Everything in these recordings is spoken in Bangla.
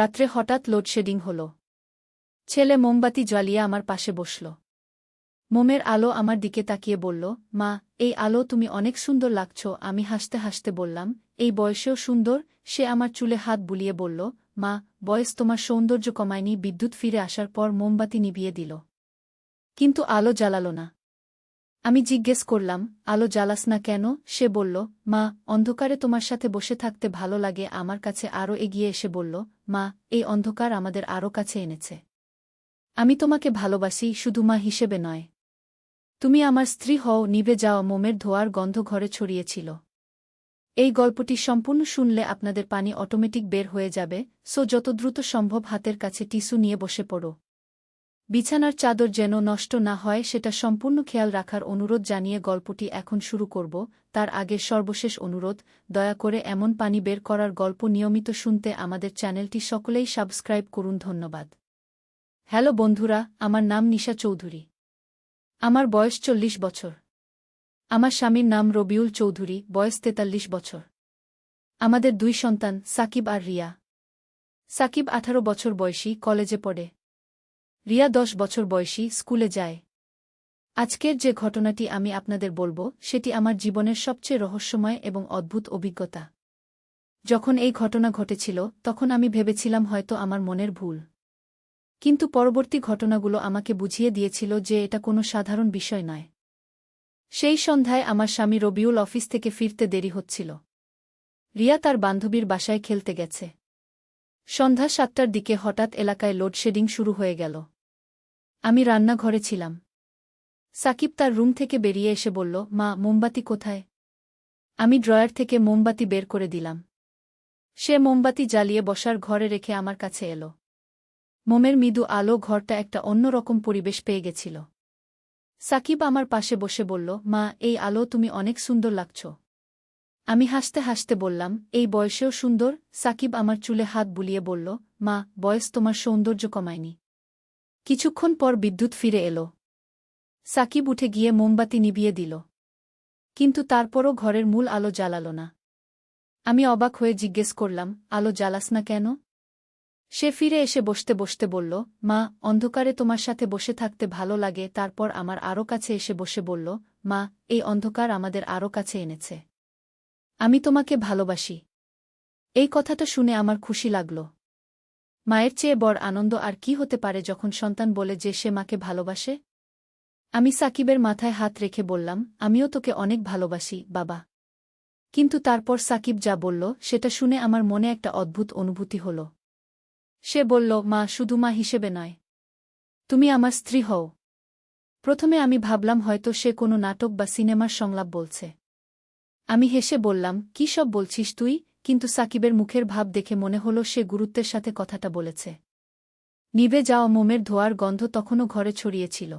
রাত্রে হঠাৎ লোডশেডিং হল। ছেলে মোমবাতি জ্বালিয়ে আমার পাশে বসল। মোমের আলো আমার দিকে তাকিয়ে বলল, মা, এই আলো তুমি অনেক সুন্দর লাগছ। আমি হাসতে হাসতে বললাম, এই বয়সেও সুন্দর? সে আমার চুলে হাত বুলিয়ে বলল, মা, বয়স তোমার সৌন্দর্য কমায়নি। বিদ্যুৎ ফিরে আসার পর মোমবাতি নিভিয়ে দিল। কিন্তু আলো জ্বালাল না। আমি জিজ্ঞেস করলাম, আলো জ্বালাস না কেন? সে বলল, মা, অন্ধকারে তোমার সাথে বসে থাকতে ভালো লাগে, আমার কাছে আরও এগিয়ে এসে বলল, মা, এই অন্ধকার আমাদের আরও কাছে এনেছে। আমি তোমাকে ভালোবাসি, শুধু মা হিসেবে নয়। তুমি আমার স্ত্রী হও, নিভে যাওয়া মোমের ধোয়ার গন্ধ ঘরে ছড়িয়েছিল এই গল্পটি সম্পূর্ণ শুনলে আপনাদের পানি অটোমেটিক বের হয়ে যাবে, সো যত দ্রুত সম্ভব হাতের কাছে টিস্যু নিয়ে বসে পড়ো। বিছানার চাদর যেন নষ্ট না হয়, সেটা সম্পূর্ণ খেয়াল রাখার অনুরোধ জানিয়ে গল্পটি এখন শুরু করব। তার আগে সর্বশেষ অনুরোধ, দয়া করে এমন পানি বের করার গল্প নিয়মিত শুনতে আমাদের চ্যানেলটি সকলেই সাবস্ক্রাইব করুন, ধন্যবাদ। হ্যালো বন্ধুরা, আমার নাম নিশা চৌধুরী। আমার বয়স চল্লিশ বছর। আমার স্বামীর নাম রবিউল চৌধুরী, বয়স তেতাল্লিশ বছর। আমাদের দুই সন্তান, সাকিব আর রিয়া। সাকিব আঠারো বছর বয়সী, কলেজে পড়ে। রিয়া দশ বছর বয়সী স্কুলে যায়। আজকের যে ঘটনাটি আমি আপনাদের বলব, সেটি আমার জীবনের সবচেয়ে রহস্যময় এবং অদ্ভুত অভিজ্ঞতা। যখন এই ঘটনা ঘটেছিল, তখন আমি ভেবেছিলাম হয়তো আমার মনের ভুল। কিন্তু পরবর্তী ঘটনাগুলো আমাকে বুঝিয়ে দিয়েছিল যে এটা কোনো সাধারণ বিষয় নয়। সেই সন্ধ্যায় আমার স্বামী রবিউল অফিস থেকে ফিরতে দেরি হচ্ছিল। রিয়া তার বান্ধবীর বাসায় খেলতে গেছে। সন্ধ্যা সাতটার দিকে হঠাৎ এলাকায় লোডশেডিং শুরু হয়ে গেল। আমি রান্নাঘরে ছিলাম। সাকিব তার রুম থেকে বেরিয়ে এসে বলল, মা, মোমবাতি কোথায়? আমি ড্রয়ার থেকে মোমবাতি বের করে দিলাম। সে মোমবাতি জ্বালিয়ে বসার ঘরে রেখে আমার কাছে এলো। মোমের মৃদু আলো ঘরটা একটা অন্যরকম পরিবেশ পেয়ে গেছিল। সাকিব আমার পাশে বসে বলল, মা, এই আলো তুমি অনেক সুন্দর লাগছ। আমি হাসতে হাসতে বললাম, এই বয়সেও সুন্দর? সাকিব আমার চুলে হাত বুলিয়ে বলল, মা, বয়স তোমার সৌন্দর্য কমায়নি। কিছুক্ষণ পর বিদ্যুৎ ফিরে এলো। সাকিব উঠে গিয়ে মোমবাতি নিবিয়ে দিল। কিন্তু তারপরও ঘরের মূল আলো জ্বালাল না। আমি অবাক হয়ে জিজ্ঞেস করলাম, আলো জ্বালাস না কেন? সে ফিরে এসে বসতে বসতে বলল, মা, অন্ধকারে তোমার সাথে বসে থাকতে ভালো লাগে। তারপর আমার আরও কাছে এসে বসে বলল, মা, এই অন্ধকার আমাদের আরও কাছে এনেছে। আমি তোমাকে ভালোবাসি। এই কথাটা শুনে আমার খুশি লাগল। মায়ের চেয়ে বড় আনন্দ আর কি হতে পারে যখন সন্তান বলে যে সে মাকে ভালোবাসে? আমি সাকিবের মাথায় হাত রেখে বললাম, আমিও তোকে অনেক ভালোবাসি, বাবা। কিন্তু তারপর সাকিব যা বলল, সেটা শুনে আমার মনে একটা অদ্ভুত অনুভূতি হল। সে বলল, মা, শুধু মা হিসেবে নয়। তুমি আমার স্ত্রী হও। প্রথমে আমি ভাবলাম হয়তো সে কোনো নাটক বা সিনেমার সংলাপ বলছে। আমি হেসে বললাম, কি সব বলছিস তুই? কিন্তু সাকিবের মুখের ভাব দেখে মনে হল সে গুরুত্বের সাথে কথাটা বলেছে। নিবে যাওয়া মোমের ধোয়ার গন্ধ তখনও ঘরে ছড়িয়েছিল।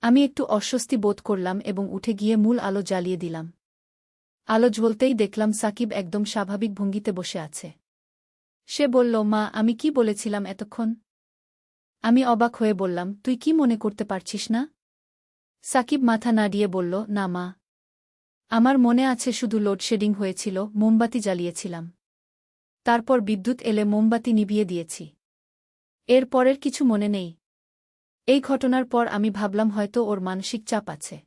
আমি একটু অস্বস্তি বোধ করলাম এবং উঠে গিয়ে মূল আলো জ্বালিয়ে দিলাম। আলো জ্বলতেই দেখলাম সাকিব একদম স্বাভাবিক ভঙ্গিতে বসে আছে। সে বলল, মা, আমি কি বলেছিলাম এতক্ষণ? আমি অবাক হয়ে বললাম, তুই কি মনে করতে পারছিস না? সাকিব মাথা নাড়িয়ে বলল, না মা। আমার মনে আছে শুধু লোডশেডিং হয়েছিল, মোমবাতি জ্বালিয়েছিলাম। তারপর বিদ্যুৎ এলে মোমবাতি নিভিয়ে দিয়েছি। এর পরের কিছু মনে নেই। এই ঘটনার পর আমি ভাবলাম হয়তো ওর মানসিক চাপ আছে।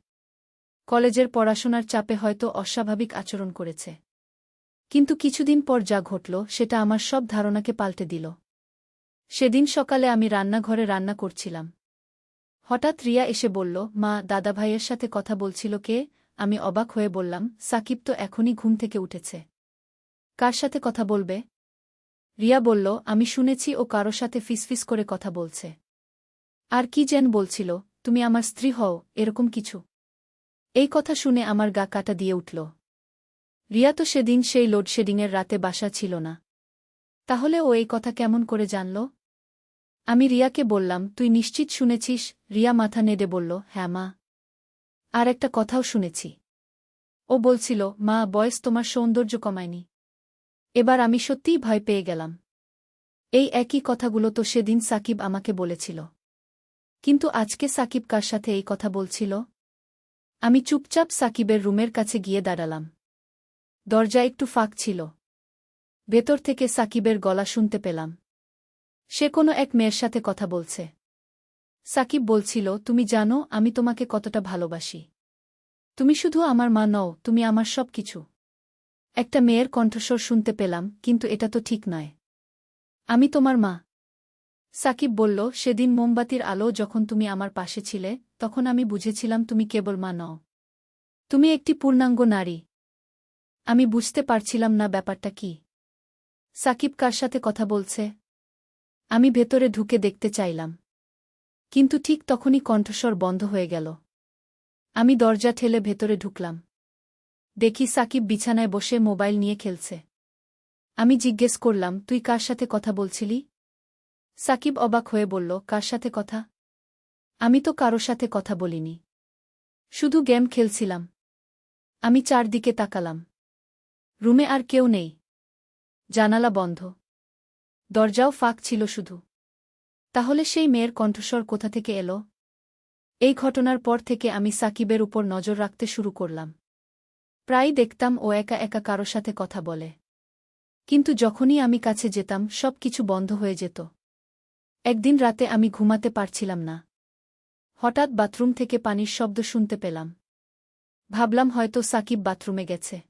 কলেজের পড়াশোনার চাপে হয়তো অস্বাভাবিক আচরণ করেছে। কিন্তু কিছুদিন পর যা ঘটল, সেটা আমার সব ধারণাকে পাল্টে দিল। সেদিন সকালে আমি রান্নাঘরে রান্না করছিলাম। হঠাৎ রিয়া এসে বলল, মা, দাদাভাইয়ের সাথে কথা বলছিল কে? আমি অবাক হয়ে বললাম, সাকিব তো এখনই ঘুম থেকে উঠেছে। কার সাথে কথা বলবে? রিয়া বলল, আমি শুনেছি ও কারও সাথে ফিসফিস করে কথা বলছে। আর কি যেন বলছিল, তুমি আমার স্ত্রী হও, এরকম কিছু। এই কথা শুনে আমার গা কাটা দিয়ে উঠল। রিয়া তো সেদিন সেই লোডশেডিংয়ের রাতে বাসা ছিল না। তাহলে ও এই কথা কেমন করে জানল? আমি রিয়াকে বললাম, তুই নিশ্চিত শুনেছিস? রিয়া মাথা নেড়ে বলল হ্যাঁ মা। আর একটা কথাও শুনেছি। ও বলছিল, মা, বয়স তোমার সৌন্দর্য কমায়নি। এবার আমি সত্যিই ভয় পেয়ে গেলাম। এই একই কথাগুলো তো সেদিন সাকিব আমাকে বলেছিল। কিন্তু আজকে সাকিব কার সাথে এই কথা বলছিল? আমি চুপচাপ সাকিবের রুমের কাছে গিয়ে দাঁড়ালাম। দরজা একটু ফাঁক ছিল। ভেতর থেকে সাকিবের গলা শুনতে পেলাম। সে কোনো এক মেয়ের সাথে কথা বলছে। সাকিব বলছিল, তুমি জানো, আমি তোমাকে কতটা ভালোবাসি। তুমি শুধু আমার মা নও, তুমি আমার সব কিছু একটা মেয়ের কণ্ঠস্বর শুনতে পেলাম, কিন্তু এটা তো ঠিক নয়। আমি তোমার মা। সাকিব বলল, সেদিন মোমবাতির আলো যখন তুমি আমার পাশে ছিলে, তখন আমি বুঝেছিলাম তুমি কেবল মা নও। তুমি একটি পূর্ণাঙ্গ নারী। আমি বুঝতে পারছিলাম না ব্যাপারটা কি। সাকিব কার সাথে কথা বলছে? আমি ভেতরে ঢুকে দেখতে চাইলাম। কিন্তু ঠিক তখনই কণ্ঠস্বর বন্ধ হয়ে গেল। আমি দরজা ঠেলে ভেতরে ঢুকলাম। দেখি সাকিব বিছানায় বসে মোবাইল নিয়ে খেলছে। আমি জিজ্ঞেস করলাম, তুই কার সাথে কথা বলছিলি? সাকিব অবাক হয়ে বলল, কার সাথে কথা? আমি তো কারও সাথে কথা বলিনি। শুধু গেম খেলছিলাম। আমি চারদিকে তাকালাম। রুমে আর কেউ নেই। জানালা বন্ধ। দরজাও ফাঁক ছিল শুধু। তাহলে সেই মেয়ের কণ্ঠস্বর কোথা থেকে এলো? এই ঘটনার পর থেকে আমি সাকিবের উপর নজর রাখতে শুরু করলাম। প্রায় দেখতাম ও একা একা কারও সাথে কথা বলে। কিন্তু যখনই আমি কাছে যেতাম, সব কিছু বন্ধ হয়ে যেত। একদিন রাতে আমি ঘুমাতে পারছিলাম না। হঠাৎ বাথরুম থেকে পানির শব্দ শুনতে পেলাম। ভাবলাম হয়তো সাকিব বাথরুমে গেছে।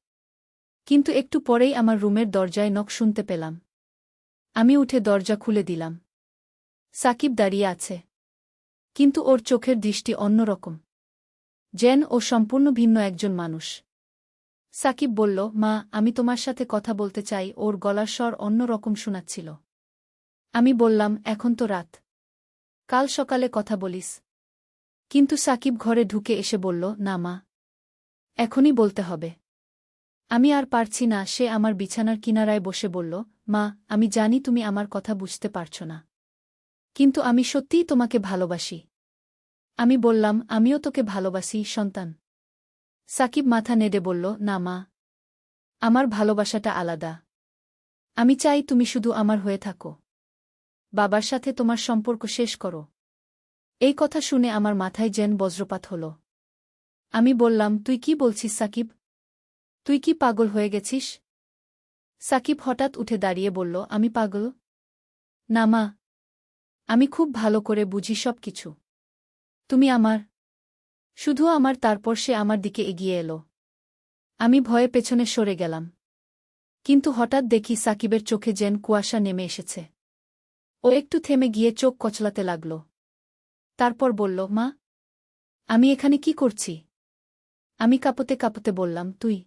কিন্তু একটু পরেই আমার রুমের দরজায় নখ শুনতে পেলাম। আমি উঠে দরজা খুলে দিলাম। সাকিব দাঁড়িয়ে আছে। কিন্তু ওর চোখের দৃষ্টি অন্যরকম। জেন ও সম্পূর্ণ ভিন্ন একজন মানুষ। সাকিব বলল, মা, আমি তোমার সাথে কথা বলতে চাই, ওর গলার স্বর অন্যরকম শোনাচ্ছিল। আমি বললাম, এখন তো রাত। কাল সকালে কথা বলিস। কিন্তু সাকিব ঘরে ঢুকে এসে বলল, না, মা। এখনই বলতে হবে। আমি আর পারছি না, সে আমার বিছানার কিনারায় বসে বলল, মা, আমি জানি তুমি আমার কথা বুঝতে পারছ না। কিন্তু আমি সত্যিই তোমাকে ভালোবাসি। আমি বললাম, আমিও তোকে ভালোবাসি, সন্তান। সাকিব মাথা নেড়ে বলল, না মা, আমার ভালোবাসাটা আলাদা। আমি চাই তুমি শুধু আমার হয়ে থাকো। বাবার সাথে তোমার সম্পর্ক শেষ করো। এই কথা শুনে আমার মাথায় যেন বজ্রপাত হল। আমি বললাম, তুই কি বলছিস সাকিব? তুই কি পাগল হয়ে গেছিস? সাকিব হঠাৎ উঠে দাঁড়িয়ে বলল, আমি পাগল? না মা আমি খুব ভালো করে বুঝি সব কিছু তুমি আমার। শুধু আমার, তারপর সে আমার দিকে এগিয়ে এলো। আমি ভয়ে পেছনে সরে গেলাম। কিন্তু হঠাৎ দেখি সাকিবের চোখে যেন কুয়াশা নেমে এসেছে। ও একটু থেমে গিয়ে চোখ কচলাতে লাগল। তারপর বলল, মা, আমি এখানে কি করছি? আমি কাপতে কাপতে বললাম, তুই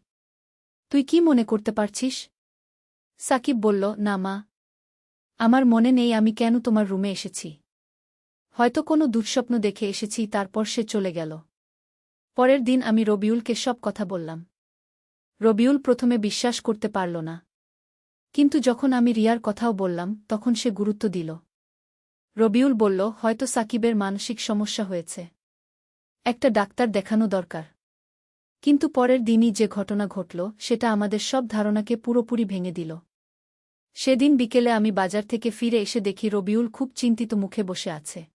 তুই কি মনে করতে পারছিস? সাকিব বলল, না মা আমার মনে নেই আমি কেন তোমার রুমে এসেছি। হয়তো কোনো দুঃস্বপ্ন দেখে এসেছি, তারপর সে চলে গেল। পরের দিন আমি রবিউলকে সব কথা বললাম। রবিউল প্রথমে বিশ্বাস করতে পারল না। কিন্তু যখন আমি রিয়ার কথাও বললাম, তখন সে গুরুত্ব দিল। রবিউল বলল, হয়তো সাকিবের মানসিক সমস্যা হয়েছে। একটা ডাক্তার দেখানো দরকার। কিন্তু পরের দিনই যে ঘটনা ঘটল, সেটা আমাদের সব ধারণাকে পুরোপুরি ভেঙে দিল। সেদিন বিকেলে আমি বাজার থেকে ফিরে এসে দেখি রবিউল খুব চিন্তিত মুখে বসে আছে।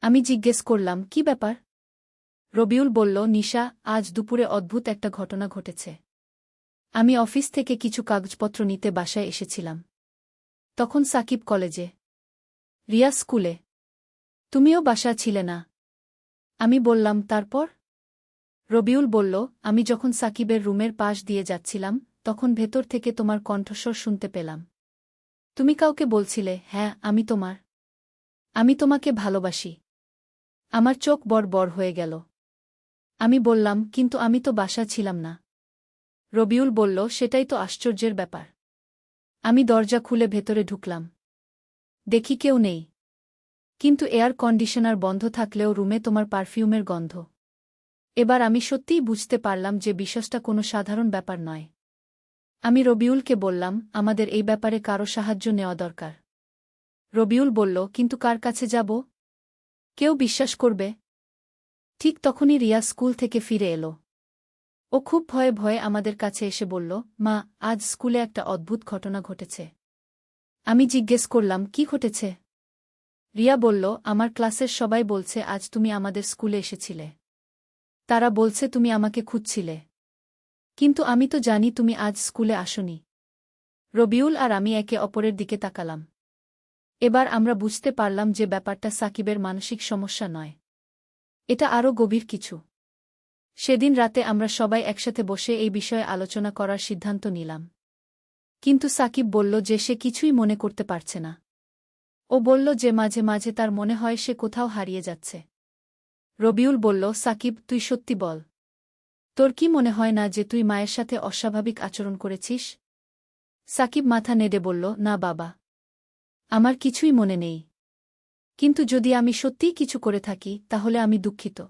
আমি জিজ্ঞেস করলাম, কি ব্যাপার? রবিউল বলল, নিশা, আজ দুপুরে অদ্ভুত একটা ঘটনা ঘটেছে। আমি অফিস থেকে কিছু কাগজপত্র নিতে বাসায় এসেছিলাম। তখন সাকিব কলেজে। রিয়া স্কুলে। তুমিও বাসা ছিলে না? আমি বললাম, তারপর? রবিউল বলল, আমি যখন সাকিবের রুমের পাশ দিয়ে যাচ্ছিলাম তখন ভেতর থেকে তোমার কণ্ঠস্বর শুনতে পেলাম। তুমি কাউকে বলছিলে হ্যাঁ আমি তোমার। আমি তোমাকে ভালোবাসি। আমার চোখ বড় বড় হয়ে গেল। আমি বললাম, কিন্তু আমি তো বাসা ছিলাম না। রবিউল বলল, সেটাই তো আশ্চর্যের ব্যাপার। আমি দরজা খুলে ভেতরে ঢুকলাম। দেখি কেউ নেই। কিন্তু এয়ার কন্ডিশনার বন্ধ থাকলেও রুমে তোমার পারফিউমের গন্ধ। এবার আমি সত্যিই বুঝতে পারলাম যে বিশ্বাসটা কোনো সাধারণ ব্যাপার নয়। আমি রবিউলকে বললাম, আমাদের এই ব্যাপারে কারও সাহায্য নেওয়া দরকার। রবিউল বলল, কিন্তু কার কাছে যাব? কেউ বিশ্বাস করবে। ঠিক তখনই রিয়া স্কুল থেকে ফিরে এলো। ও খুব ভয়ে ভয়ে আমাদের কাছে এসে বলল, মা, আজ স্কুলে একটা অদ্ভুত ঘটনা ঘটেছে। আমি জিজ্ঞেস করলাম, কি ঘটেছে? রিয়া বলল, আমার ক্লাসের সবাই বলছে, আজ তুমি আমাদের স্কুলে এসেছিলে। তারা বলছে, তুমি আমাকে খুঁজছিলে। কিন্তু আমি তো জানি তুমি আজ স্কুলে আসনি। রবিউল আর আমি একে অপরের দিকে তাকালাম। এবার আমরা বুঝতে পারলাম যে ব্যাপারটা সাকিবের মানসিক সমস্যা নয়। এটা আরও গভীর কিছু। সেদিন রাতে আমরা সবাই একসাথে বসে এই বিষয়ে আলোচনা করার সিদ্ধান্ত নিলাম। কিন্তু সাকিব বলল যে সে কিছুই মনে করতে পারছে না। ও বলল যে মাঝে মাঝে তার মনে হয় সে কোথাও হারিয়ে যাচ্ছে। রবিউল বলল, সাকিব, তুই সত্যি বল। তোর কি মনে হয় না যে তুই মায়ের সাথে অস্বাভাবিক আচরণ করেছিস? সাকিব মাথা নেড়ে বলল, না বাবা। আমার কিছুই মনে নেই। কিন্তু যদি আমি সত্যিই কিছু করে থাকি, তাহলে আমি দুঃখিত।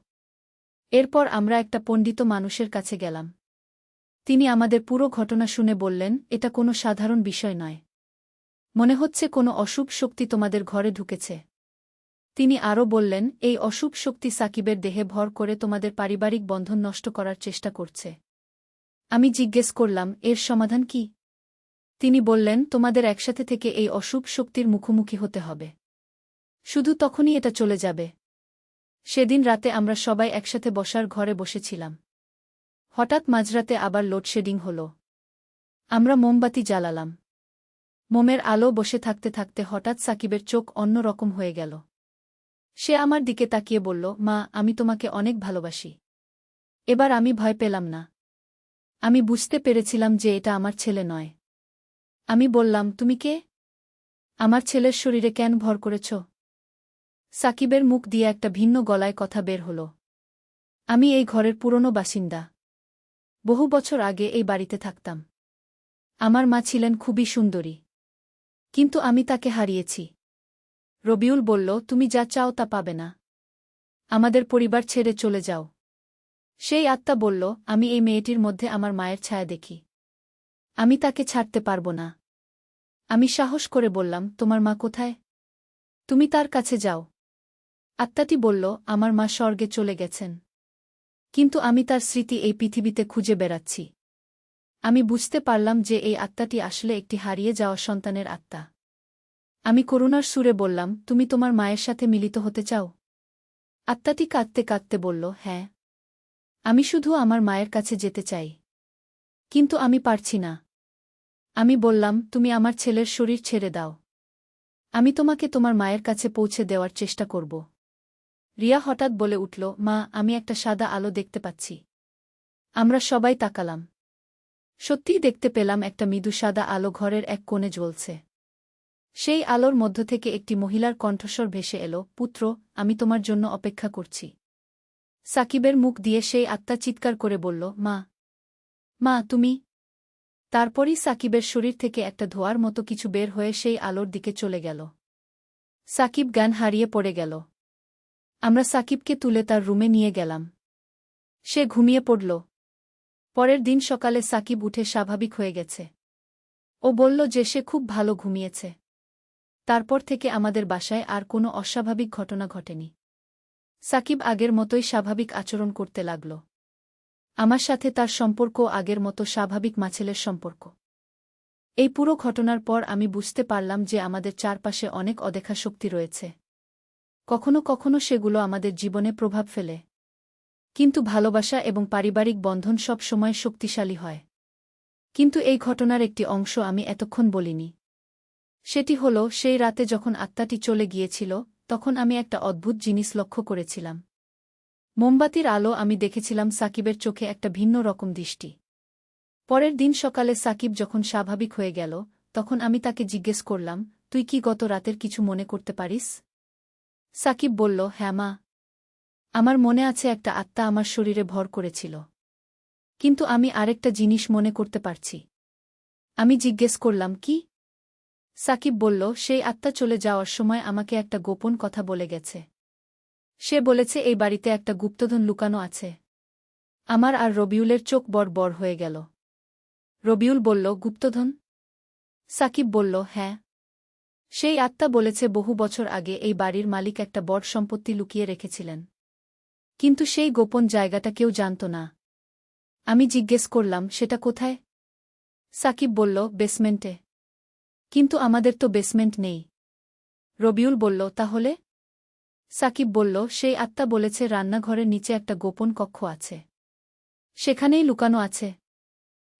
এরপর আমরা একটা পণ্ডিত মানুষের কাছে গেলাম। তিনি আমাদের পুরো ঘটনা শুনে বললেন, এটা কোনো সাধারণ বিষয় নয়। মনে হচ্ছে কোনো অশুভ শক্তি তোমাদের ঘরে ঢুকেছে। তিনি আরও বললেন, এই অশুভ শক্তি সাকিবের দেহে ভর করে তোমাদের পারিবারিক বন্ধন নষ্ট করার চেষ্টা করছে। আমি জিজ্ঞেস করলাম, এর সমাধান কি? তিনি বললেন, তোমাদের একসাথে থেকে এই অশুভ শক্তির মুখোমুখি হতে হবে। শুধু তখনই এটা চলে যাবে। সেদিন রাতে আমরা সবাই একসাথে বসার ঘরে বসেছিলাম। হঠাৎ মাঝরাতে আবার লোডশেডিং হল। আমরা মোমবাতি জ্বালালাম। মোমের আলো বসে থাকতে থাকতে হঠাৎ সাকিবের চোখ অন্য রকম হয়ে গেল। সে আমার দিকে তাকিয়ে বলল, মা, আমি তোমাকে অনেক ভালোবাসি। এবার আমি ভয় পেলাম না। আমি বুঝতে পেরেছিলাম যে এটা আমার ছেলে নয়। আমি বললাম, তুমি কে? আমার ছেলের শরীরে কেন ভর করেছ? সাকিবের মুখ দিয়ে একটা ভিন্ন গলায় কথা বের হল। আমি এই ঘরের পুরনো বাসিন্দা। বহু বছর আগে এই বাড়িতে থাকতাম। আমার মা ছিলেন খুবই সুন্দরী। কিন্তু আমি তাকে হারিয়েছি। রবিউল বলল, তুমি যা চাও তা পাবে না। আমাদের পরিবার ছেড়ে চলে যাও। সেই আত্মা বলল, আমি এই মেয়েটির মধ্যে আমার মায়ের ছায়া দেখি। আমি তাকে ছাড়তে পারব না। আমি সাহস করে বললাম, তোমার মা কোথায়? তুমি তার কাছে যাও। আত্মাটি বলল, আমার মা স্বর্গে চলে গেছেন। কিন্তু আমি তার স্মৃতি এই পৃথিবীতে খুঁজে বেড়াচ্ছি। আমি বুঝতে পারলাম যে এই আত্মাটি আসলে একটি হারিয়ে যাওয়া সন্তানের আত্মা। আমি করুণার সুরে বললাম, তুমি তোমার মায়ের সাথে মিলিত হতে চাও? আত্মাটি কাঁদতে কাঁদতে বলল হ্যাঁ। আমি শুধু আমার মায়ের কাছে যেতে চাই। কিন্তু আমি পারছি না। আমি বললাম, তুমি আমার ছেলের শরীর ছেড়ে দাও। আমি তোমাকে তোমার মায়ের কাছে পৌঁছে দেওয়ার চেষ্টা করব। রিয়া হঠাৎ বলে উঠল, মা, আমি একটা সাদা আলো দেখতে পাচ্ছি। আমরা সবাই তাকালাম। সত্যিই দেখতে পেলাম একটা মৃদু সাদা আলো ঘরের এক কোণে জ্বলছে। সেই আলোর মধ্য থেকে একটি মহিলার কণ্ঠস্বর ভেসে এলো, পুত্র, আমি তোমার জন্য অপেক্ষা করছি। সাকিবের মুখ দিয়ে সেই আত্মা চিৎকার করে বলল, মা মা, তুমি? তারপরই সাকিবের শরীর থেকে একটা ধোয়ার মতো কিছু বের হয়ে সেই আলোর দিকে চলে গেল। সাকিব জ্ঞান হারিয়ে পড়ে গেল। আমরা সাকিবকে তুলে তার রুমে নিয়ে গেলাম। সে ঘুমিয়ে পড়ল। পরের দিন সকালে সাকিব উঠে স্বাভাবিক হয়ে গেছে। ও বলল যে সে খুব ভালো ঘুমিয়েছে। তারপর থেকে আমাদের বাসায় আর কোনো অস্বাভাবিক ঘটনা ঘটেনি। সাকিব আগের মতোই স্বাভাবিক আচরণ করতে লাগল। আমার সাথে তার সম্পর্ক আগের মতো স্বাভাবিক মাছেলের সম্পর্ক। এই পুরো ঘটনার পর আমি বুঝতে পারলাম যে আমাদের চারপাশে অনেক অদেখা শক্তি রয়েছে। কখনো কখনো সেগুলো আমাদের জীবনে প্রভাব ফেলে। কিন্তু ভালোবাসা এবং পারিবারিক বন্ধন সব সময় শক্তিশালী হয়। কিন্তু এই ঘটনার একটি অংশ আমি এতক্ষণ বলিনি। সেটি হল, সেই রাতে যখন আত্মাটি চলে গিয়েছিল, তখন আমি একটা অদ্ভুত জিনিস লক্ষ্য করেছিলাম। মোমবাতির আলো আমি দেখেছিলাম সাকিবের চোখে একটা ভিন্ন রকম দৃষ্টি। পরের দিন সকালে সাকিব যখন স্বাভাবিক হয়ে গেল, তখন আমি তাকে জিজ্ঞেস করলাম, তুই কি গত রাতের কিছু মনে করতে পারিস? সাকিব বলল হ্যাঁ মা। আমার মনে আছে একটা আত্মা আমার শরীরে ভর করেছিল। কিন্তু আমি আরেকটা জিনিস মনে করতে পারছি। আমি জিজ্ঞেস করলাম, কি? সাকিব বলল, সেই আত্মা চলে যাওয়ার সময় আমাকে একটা গোপন কথা বলে গেছে। সে বলেছে, এই বাড়িতে একটা গুপ্তধন লুকানো আছে। আমার আর রবিউলের চোখ বড় বড় হয়ে গেল। রবিউল বলল, গুপ্তধন? সাকিব বলল হ্যাঁ। সেই আত্মা বলেছে, বহু বছর আগে এই বাড়ির মালিক একটা বড় সম্পত্তি লুকিয়ে রেখেছিলেন। কিন্তু সেই গোপন জায়গাটা কেউ জানত না। আমি জিজ্ঞেস করলাম, সেটা কোথায়? সাকিব বলল, বেসমেন্টে। কিন্তু আমাদের তো বেসমেন্ট নেই। রবিউল বলল, তাহলে? সাকিব বলল, সেই আত্মা বলেছে, রান্নাঘরের নিচে একটা গোপন কক্ষ আছে। সেখানেই লুকানো আছে।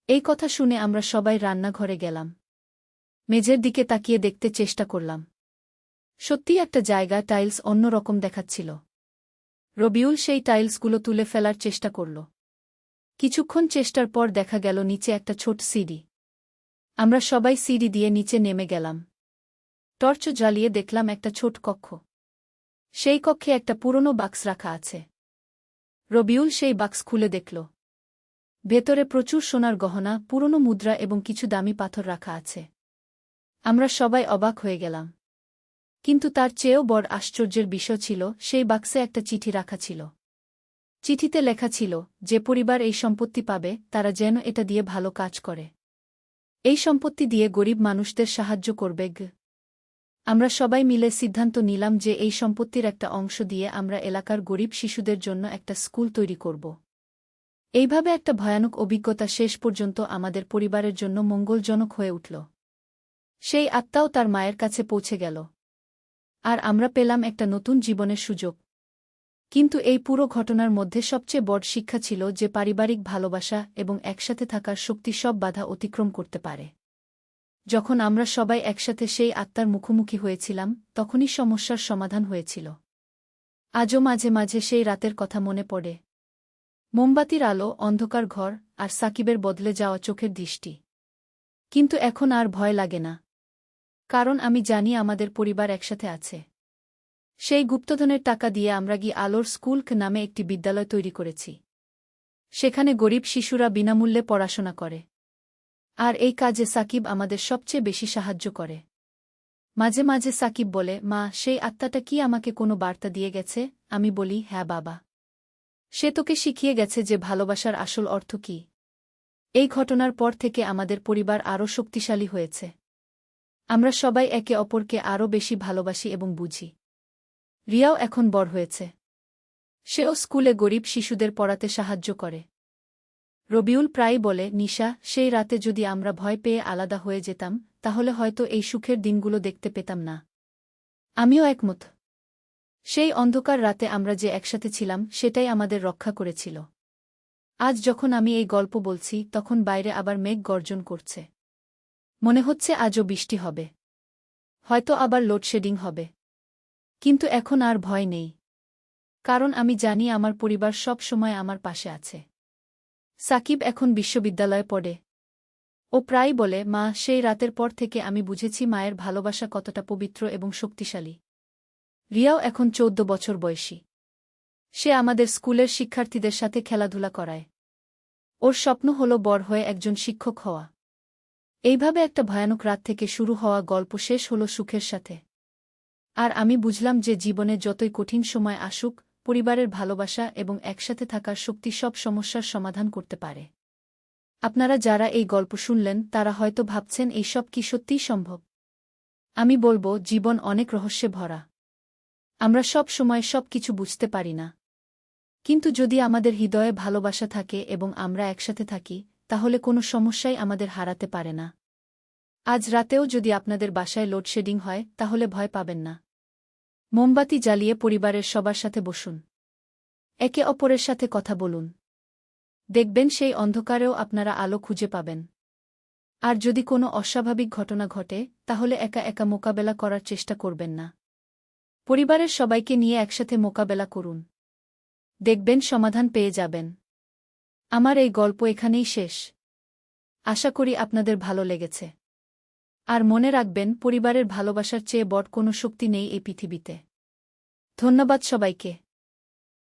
এই কথা শুনে আমরা সবাই রান্নাঘরে গেলাম। মেঝের দিকে তাকিয়ে দেখতে চেষ্টা করলাম। সত্যিই একটা জায়গা টাইলস অন্যরকম দেখাচ্ছিল। রবিউল সেই টাইলসগুলো তুলে ফেলার চেষ্টা করল। কিছুক্ষণ চেষ্টার পর দেখা গেল, নিচে একটা ছোট সিঁড়ি। আমরা সবাই সিঁড়ি দিয়ে নিচে নেমে গেলাম। টর্চ জ্বালিয়ে দেখলাম একটা ছোট কক্ষ। সেই কক্ষে একটা পুরনো বাক্স রাখা আছে। রবিউল সেই বাক্স খুলে দেখল। ভেতরে প্রচুর সোনার গহনা, পুরনো মুদ্রা এবং কিছু দামি পাথর রাখা আছে। আমরা সবাই অবাক হয়ে গেলাম। কিন্তু তার চেয়েও বড় আশ্চর্যের বিষয় ছিল, সেই বাক্সে একটা চিঠি রাখা ছিল। চিঠিতে লেখা ছিল, যে পরিবার এই সম্পত্তি পাবে, তারা যেন এটা দিয়ে ভালো কাজ করে। এই সম্পত্তি দিয়ে গরিব মানুষদের সাহায্য করবে গ। আমরা সবাই মিলে সিদ্ধান্ত নিলাম যে এই সম্পত্তির একটা অংশ দিয়ে আমরা এলাকার গরিব শিশুদের জন্য একটা স্কুল তৈরি করব। এইভাবে একটা ভয়ানক অভিজ্ঞতা শেষ পর্যন্ত আমাদের পরিবারের জন্য মঙ্গলজনক হয়ে উঠল। সেই আত্মাও তার মায়ের কাছে পৌঁছে গেল। আর আমরা পেলাম একটা নতুন জীবনের সুযোগ। কিন্তু এই পুরো ঘটনার মধ্যে সবচেয়ে বড় শিক্ষা ছিল যে পারিবারিক ভালোবাসা এবং একসাথে থাকার শক্তি সব বাধা অতিক্রম করতে পারে। যখন আমরা সবাই একসাথে সেই আত্মার মুখোমুখি হয়েছিলাম, তখনই সমস্যার সমাধান হয়েছিল। আজও মাঝে মাঝে সেই রাতের কথা মনে পড়ে। মোমবাতির আলো, অন্ধকার ঘর আর সাকিবের বদলে যাওয়া চোখের দৃষ্টি। কিন্তু এখন আর ভয় লাগে না। কারণ আমি জানি আমাদের পরিবার একসাথে আছে। সেই গুপ্তধনের টাকা দিয়ে আমরা গিয়ে আলোর স্কুল নামে একটি বিদ্যালয় তৈরি করেছি। সেখানে গরিব শিশুরা বিনামূল্যে পড়াশোনা করে। আর এই কাজে সাকিব আমাদের সবচেয়ে বেশি সাহায্য করে। মাঝে মাঝে সাকিব বলে, মা, সেই আত্মাটা কি আমাকে কোনো বার্তা দিয়ে গেছে? আমি বলি হ্যাঁ বাবা। সে তোকে শিখিয়ে গেছে যে ভালোবাসার আসল অর্থ কি। এই ঘটনার পর থেকে আমাদের পরিবার আরও শক্তিশালী হয়েছে। আমরা সবাই একে অপরকে আরও বেশি ভালোবাসি এবং বুঝি। রিয়াও এখন বড় হয়েছে। সেও স্কুলে গরিব শিশুদের পড়াতে সাহায্য করে। রবিউল প্রায় বলে, নিশা, সেই রাতে যদি আমরা ভয় পেয়ে আলাদা হয়ে যেতাম, তাহলে হয়তো এই সুখের দিনগুলো দেখতে পেতাম না। আমিও একমত। সেই অন্ধকার রাতে আমরা যে একসাথে ছিলাম, সেটাই আমাদের রক্ষা করেছিল। আজ যখন আমি এই গল্প বলছি, তখন বাইরে আবার মেঘ গর্জন করছে। মনে হচ্ছে আজও বৃষ্টি হবে। হয়তো আবার লোডশেডিং হবে। কিন্তু এখন আর ভয় নেই। কারণ আমি জানি আমার পরিবার সব সময় আমার পাশে আছে। সাকিব এখন বিশ্ববিদ্যালয়ে পড়ে। ও প্রায় বলে, মা, সেই রাতের পর থেকে আমি বুঝেছি মায়ের ভালোবাসা কতটা পবিত্র এবং শক্তিশালী। রিয়াও এখন চৌদ্দ বছর বয়সী। সে আমাদের স্কুলের শিক্ষার্থীদের সাথে খেলাধুলা করায়। ওর স্বপ্ন হল বড় হয়ে একজন শিক্ষক হওয়া। এইভাবে একটা ভয়ানক রাত থেকে শুরু হওয়া গল্প শেষ হল সুখের সাথে। আর আমি বুঝলাম যে জীবনে যতই কঠিন সময় আসুক, পরিবারের ভালোবাসা এবং একসাথে থাকার শক্তি সব সমস্যার সমাধান করতে পারে। আপনারা যারা এই গল্প শুনলেন, তারা হয়তো ভাবছেন, এই সব কি সত্যিই সম্ভব? আমি বলব, জীবন অনেক রহস্যে ভরা। আমরা সব সময় সব কিছু বুঝতে পারি না। কিন্তু যদি আমাদের হৃদয়ে ভালোবাসা থাকে এবং আমরা একসাথে থাকি, তাহলে কোনো সমস্যাই আমাদের হারাতে পারে না। আজ রাতেও যদি আপনাদের বাসায় লোডশেডিং হয়, তাহলে ভয় পাবেন না। মোমবাতি জ্বালিয়ে পরিবারের সবার সাথে বসুন। একে অপরের সাথে কথা বলুন। দেখবেন সেই অন্ধকারেও আপনারা আলো খুঁজে পাবেন। আর যদি কোনো অস্বাভাবিক ঘটনা ঘটে, তাহলে একা একা মোকাবেলা করার চেষ্টা করবেন না। পরিবারের সবাইকে নিয়ে একসাথে মোকাবেলা করুন। দেখবেন সমাধান পেয়ে যাবেন। আমার এই গল্প এখানেই শেষ। আশা করি আপনাদের ভালো লেগেছে। আর মনে রাখবেন পরিবারের ভালোবাসার চেয়ে বট কোনো শক্তি নেই এই পৃথিবীতে। ধন্যবাদ সবাইকে।